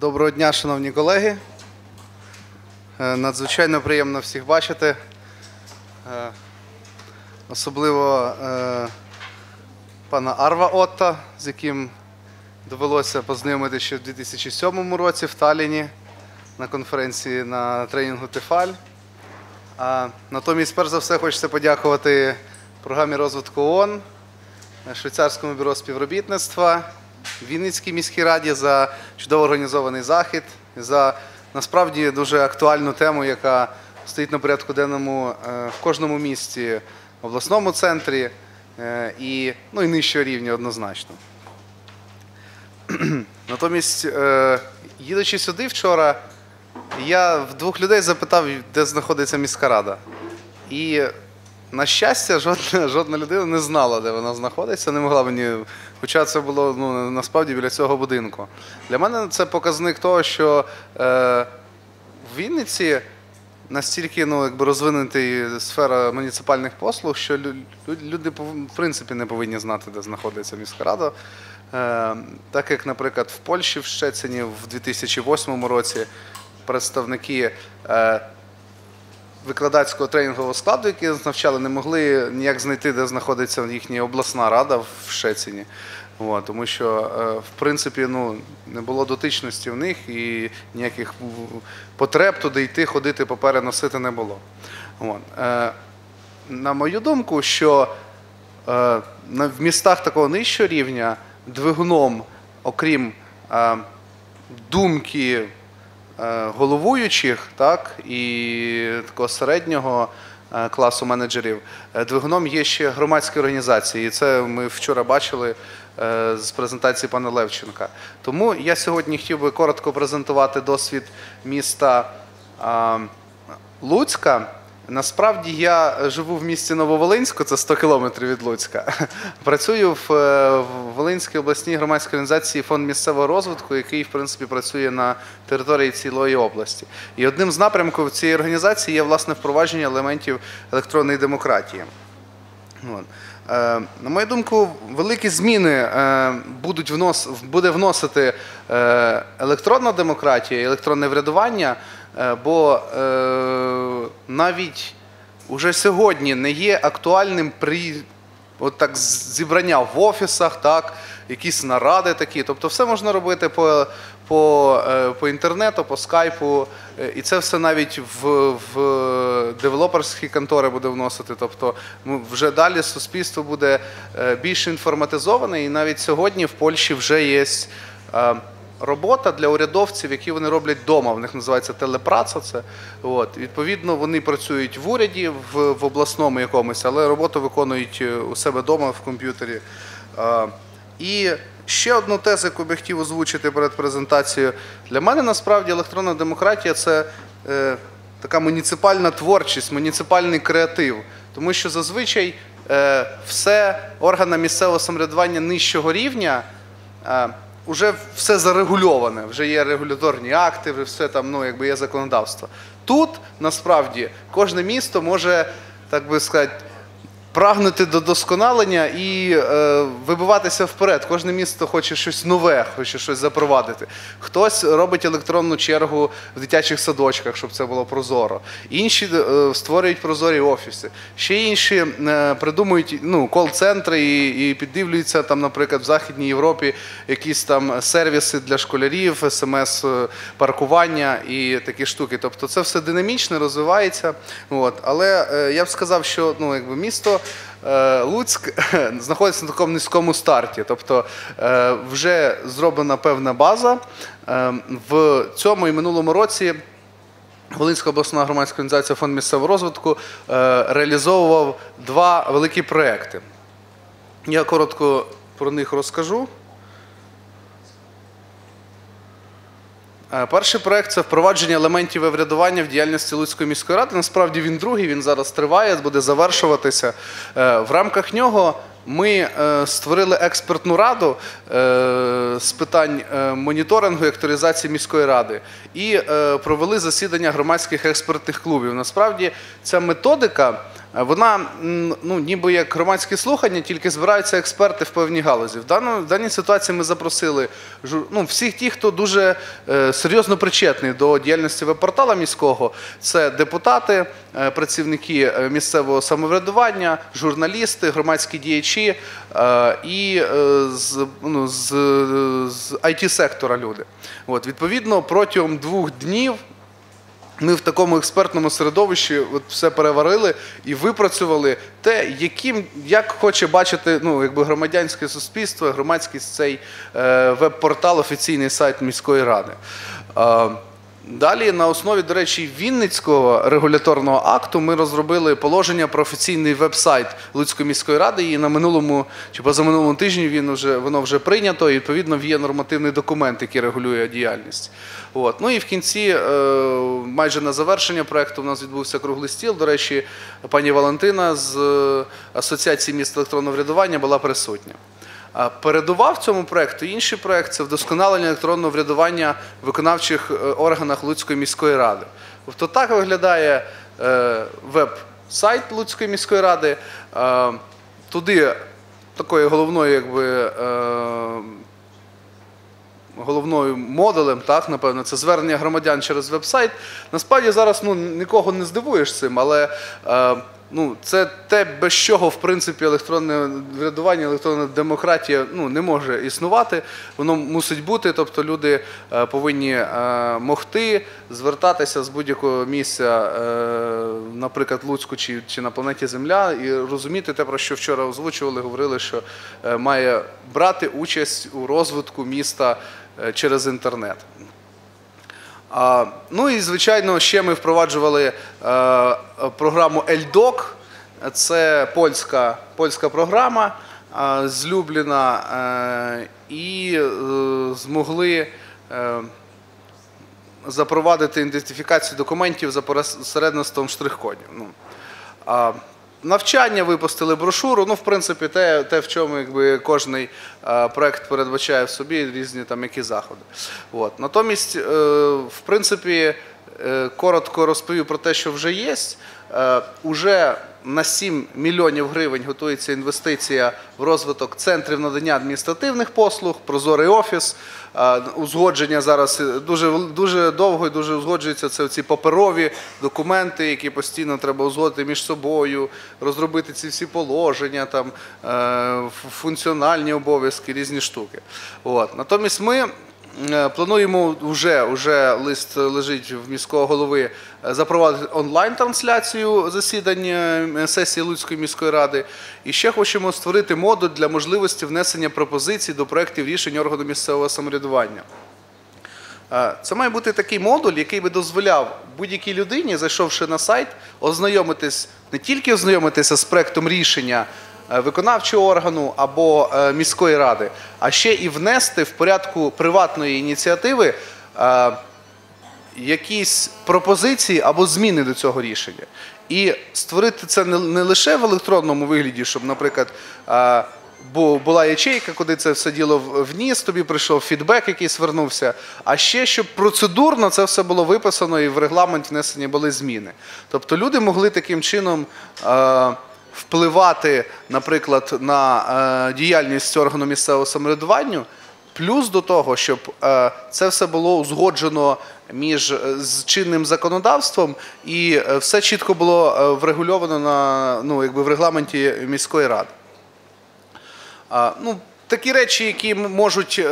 Доброго дня, шановні колеги. Е, Надзвичайно приємно всіх бачити. Е, Особливо е, пана Арва Отта, з яким довелося познайомитися ще в 2007 році в Талліні на конференції на тренінгу Тефаль. А натомість, перш за все, хочеться подякувати програмі розвитку ООН, Швейцарському бюро співробітництва, Вінницькій міській раді за чудово організований захід, за насправді дуже актуальну тему, яка стоїть на порядку денному е, в кожному місті, в обласному центрі е, і, ну, і нижчого рівня однозначно. Натомість, е, їдучи сюди вчора, я в двох людей запитав, де знаходиться міська рада. І, на щастя, жодна, жодна людина не знала, де вона знаходиться, не могла мені. Хоча це було ну, насправді біля цього будинку. Для мене це показник того, що е, в Вінниці настільки ну, якби розвинута сфера муніципальних послуг, що лю- лю- люди в принципі не повинні знати, де знаходиться міська рада. Е, так як, наприклад, в Польщі в Щецині в 2008 році представники е, викладацького тренінгового складу, які навчали, не могли ніяк знайти, де знаходиться їхня обласна рада в Щецині. От, тому що, е, в принципі, ну, не було дотичності в них і ніяких потреб туди йти, ходити, папери носити не було. От. Е, на мою думку, що е, в містах такого нижчого рівня двигуном, окрім думки головуючих, так, і такого середнього е, класу менеджерів, е, двигуном є ще громадські організації. І це ми вчора бачили е, з презентації пана Левченка. Тому я сьогодні хотів би коротко презентувати досвід міста Луцька. Насправді я живу в місті Нововолинську, це 100 кілометрів від Луцька. Працюю в, е, Волинській обласній громадській організації Фонд місцевого розвитку, який в принципі працює на території цілої області. І одним з напрямків цієї організації є власне впровадження елементів електронної демократії. Е, На мою думку, великі зміни е, будуть внос, буде вносити електронна демократія, електронне врядування, бо е, навіть уже сьогодні не є актуальним при от так зібрання в офісах, так, якісь наради такі. Тобто все можна робити по, по, е, по інтернету, по скайпу, е, і це все навіть в, в девелоперські контори буде вносити. Тобто ну, вже далі суспільство буде е, більш інформатизоване, і навіть сьогодні в Польщі вже є. Робота для урядовців, які вони роблять вдома. В них називається телепраца. Це от відповідно вони працюють в уряді, в, в обласному якомусь, але роботу виконують е, у себе вдома в комп'ютері. І ще одну тезу, яку би хотів озвучити перед презентацією. Для мене насправді електронна демократія це е, така муніципальна творчість, муніципальний креатив. Тому що зазвичай е, все органи місцевого самоврядування нижчого рівня. е, Уже все зарегульоване, вже є регуляторні акти, вже все там, ну якби є законодавство. Тут насправді кожне місто може, так би сказати, прагнути до досконалення і е, вибиватися вперед. Кожне місто хоче щось нове, хоче щось запровадити. Хтось робить електронну чергу в дитячих садочках, щоб це було прозоро. Інші е, створюють прозорі офіси. Ще інші е, придумують ну, кол-центри і, і піддивлюються там, наприклад, в Західній Європі якісь там сервіси для школярів, смс-паркування і такі штуки. Тобто це все динамічно розвивається. От. Але е, я б сказав, що ну, якби місто е, Луцьк знаходиться на такому низькому старті. Тобто е, вже зроблена певна база. Е, в цьому і минулому році. Волинська обласна громадська організація Фонд місцевого розвитку реалізовував два великі проекти. Я коротко про них розкажу. Перший проект це впровадження елементів врядування в діяльності Луцької міської ради. Насправді він другий, він зараз триває, буде завершуватися. Е, В рамках нього ми е, створили експертну раду е, з питань е, моніторингу і актуалізації міської ради і е, провели засідання громадських експертних клубів. Насправді ця методика Е, Вона ну, ніби як громадські слухання, тільки збираються експерти в певній галузі. В, дану, в даній ситуації ми запросили ну, всіх тих, хто дуже е, серйозно причетний до діяльності веб-портала міського. Це депутати, е, працівники е, місцевого самоврядування, журналісти, громадські діячі е, і е, з, ну, з, з IT-сектора люди. От, відповідно, протягом двох днів ми в такому експертному середовищі от все переварили і випрацювали те, яким як хоче бачити ну, якби громадянське суспільство, громадськість цей е, веб-портал, офіційний сайт міської ради. Е, Далі, на основі, до речі, Вінницького регуляторного акту ми розробили положення про офіційний веб-сайт Луцької міської ради. І на минулому чи позаминулому тижні він вже, воно вже прийнято, і відповідно є нормативний документ, який регулює діяльність. От. Ну і в кінці, е, майже на завершення проекту, у нас відбувся круглий стіл. До речі, пані Валентина з е, Асоціації міст електронного врядування була присутня. А Передував цьому проекту інший проект це вдосконалення електронного врядування в виконавчих е, органах Луцької міської ради. Тобто так виглядає е, веб-сайт Луцької міської ради. Е, Туди такою головною, якби. е, Головною модулем, так, напевно, це звернення громадян через веб-сайт. Насправді зараз ну, нікого не здивуєш цим, але е, ну, це те, без чого в принципі електронне врядування, електронна демократія ну, не може існувати. Воно мусить бути. Тобто люди е, повинні е, могти звертатися з будь-якого місця, е, наприклад, Луцьку чи, чи на планеті Земля, і розуміти те, про що вчора озвучували, говорили, що е, має брати участь у розвитку міста е, через інтернет. Ну і звичайно, ще ми впроваджували е, програму ELDOC. Це польська, польська програма е, з Любліна, е, і змогли запровадити ідентифікацію документів за посередництвом штрих-кодів. Навчання випустили брошуру. Ну, в принципі, те, те в чому якби, кожний е, проект передбачає в собі різні там які заходи. От. Натомість, е, в принципі, е, коротко розповів про те, що вже є. Е, уже на 7 мільйонів гривень готується інвестиція в розвиток центрів надання адміністративних послуг, прозорий офіс. Е, Узгодження зараз е, дуже, дуже довго і дуже узгоджуються це ці паперові документи, які постійно треба узгодити між собою, розробити ці всі положення, там, е, функціональні обов'язки, різні штуки. От. Натомість ми Плануємо вже, вже лист лежить в міського голови е, запровадити онлайн-трансляцію засідань е, сесії Луцької міської ради. І ще хочемо створити модуль для можливості внесення пропозицій до проєктів рішень органу місцевого самоврядування. Е, Це має бути такий модуль, який би дозволяв будь-якій людині, зайшовши на сайт, ознайомитись не тільки ознайомитися з проектом рішення е, виконавчого органу або е, міської ради, а ще і внести в порядку приватної ініціативи е, якісь пропозиції або зміни до цього рішення. І створити це не, лише в електронному вигляді, щоб, наприклад, е, була ячейка, куди це все діло вніс, тобі прийшов фідбек, який звернувся, а ще щоб процедурно це все було виписано і в регламент внесені були зміни. Тобто люди могли таким чином. Впливати, наприклад, на е, діяльність органу місцевого самоврядування, Плюс до того, щоб е, це все було узгоджено між е, з чинним законодавством, і все чітко було врегульовано на ну, якби в регламенті міської ради. Ну, такі речі, які можуть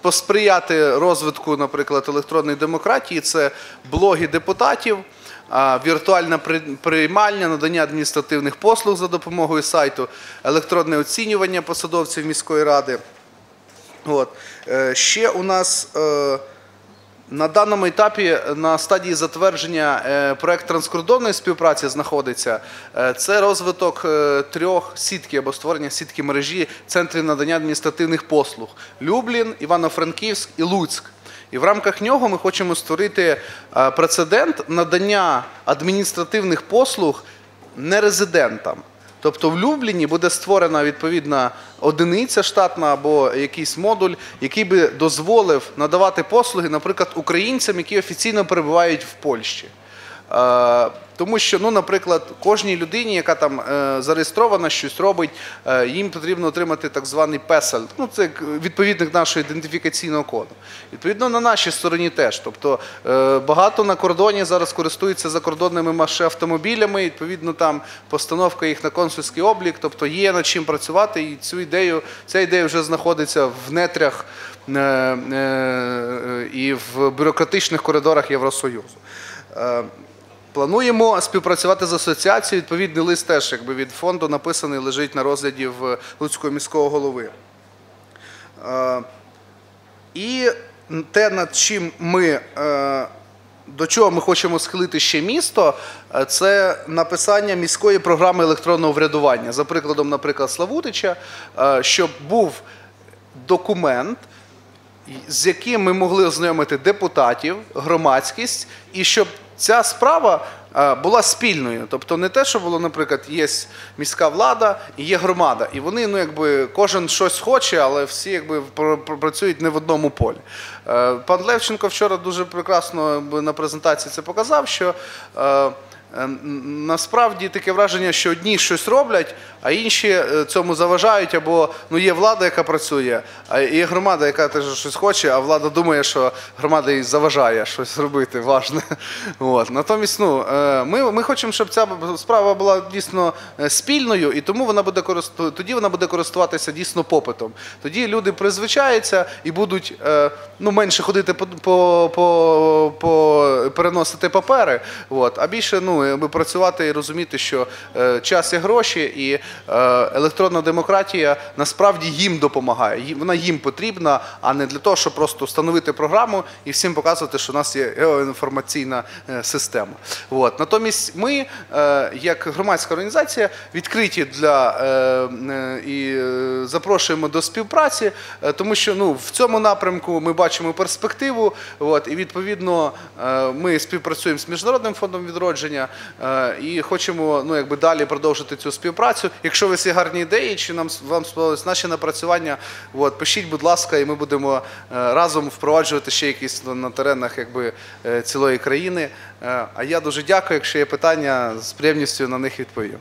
посприяти розвитку, наприклад, електронної демократії, це блоги депутатів, віртуальна при- приймальня, надання адміністративних послуг за допомогою сайту, електронне оцінювання посадовців міської ради. От. Е, Ще у нас е, на даному етапі на стадії затвердження е, проект транскордонної співпраці знаходиться. Е, Це розвиток е, трьох сітки або створення сітки мережі центрів надання адміністративних послуг: Люблін, Івано-Франківськ і Луцьк. І в рамках нього ми хочемо створити е, прецедент надання адміністративних послуг нерезидентам. Тобто в Любліні буде створена відповідна одиниця штатна або якийсь модуль, який би дозволив надавати послуги, наприклад, українцям, які офіційно перебувають в Польщі. Е, Тому що, ну, наприклад, кожній людині, яка там е, зареєстрована, щось робить, е, їм потрібно отримати так званий песель. Ну, це відповідник нашого ідентифікаційного коду. Відповідно, на нашій стороні теж. Тобто е, багато на кордоні зараз користуються закордонними маше автомобілями, відповідно, там постановка їх на консульський облік, тобто є над чим працювати, і цю ідею, ця ідея вже знаходиться в нетрях е, е, і в бюрократичних коридорах Євросоюзу. Плануємо співпрацювати з асоціацією. Відповідний лист теж якби від фонду написаний, лежить на розгляді в Луцького міського голови. Е, І те, над чим ми. е, До чого ми хочемо схилити ще місто, е, це написання міської програми електронного врядування. За прикладом, наприклад, Славутича, щоб був документ, з яким ми могли ознайомити депутатів, громадськість, і щоб ця справа е, була спільною. Тобто не те, що було, наприклад, є міська влада і є громада, і вони, ну якби кожен щось хоче, але всі якби пр- пр- працюють не в одному полі. Е, Пан Левченко вчора дуже прекрасно на презентації це показав, що. Е, Е, н- Насправді таке враження, що одні щось роблять, а інші е, цьому заважають, або ну є влада, яка працює, а є громада, яка теж щось хоче, а влада думає, що громада їй заважає щось робити важне. От. Натомість, ну е, ми, ми хочемо, щоб ця справа була дійсно е, спільною, і тому вона буде користу... тоді вона буде користуватися дійсно попитом. Тоді люди призвичаються і будуть ну, менше ходити по, по, по, по переносити папери, от, а більше ну, працювати і розуміти, що е, час і гроші, і е, електронна демократія насправді їм допомагає. Вона їм потрібна, а не для того, щоб просто встановити програму і всім показувати, що у нас є геоінформаційна е, система. От. Натомість ми, е, як громадська організація, відкриті для е, е, і е, запрошуємо до співпраці, е, тому що ну, в цьому напрямку ми бачимо перспективу. От, і відповідно е, ми співпрацюємо з Міжнародним фондом відродження е, і хочемо ну, якби далі продовжити цю співпрацю. Якщо у вас є гарні ідеї, чи нам вам сподобалось наші напрацювання, от, пишіть, будь ласка, і ми будемо е, разом впроваджувати ще якісь на- на теренах якби, е, цілої країни. А я дуже дякую. Якщо є питання, з приємністю на них відповім.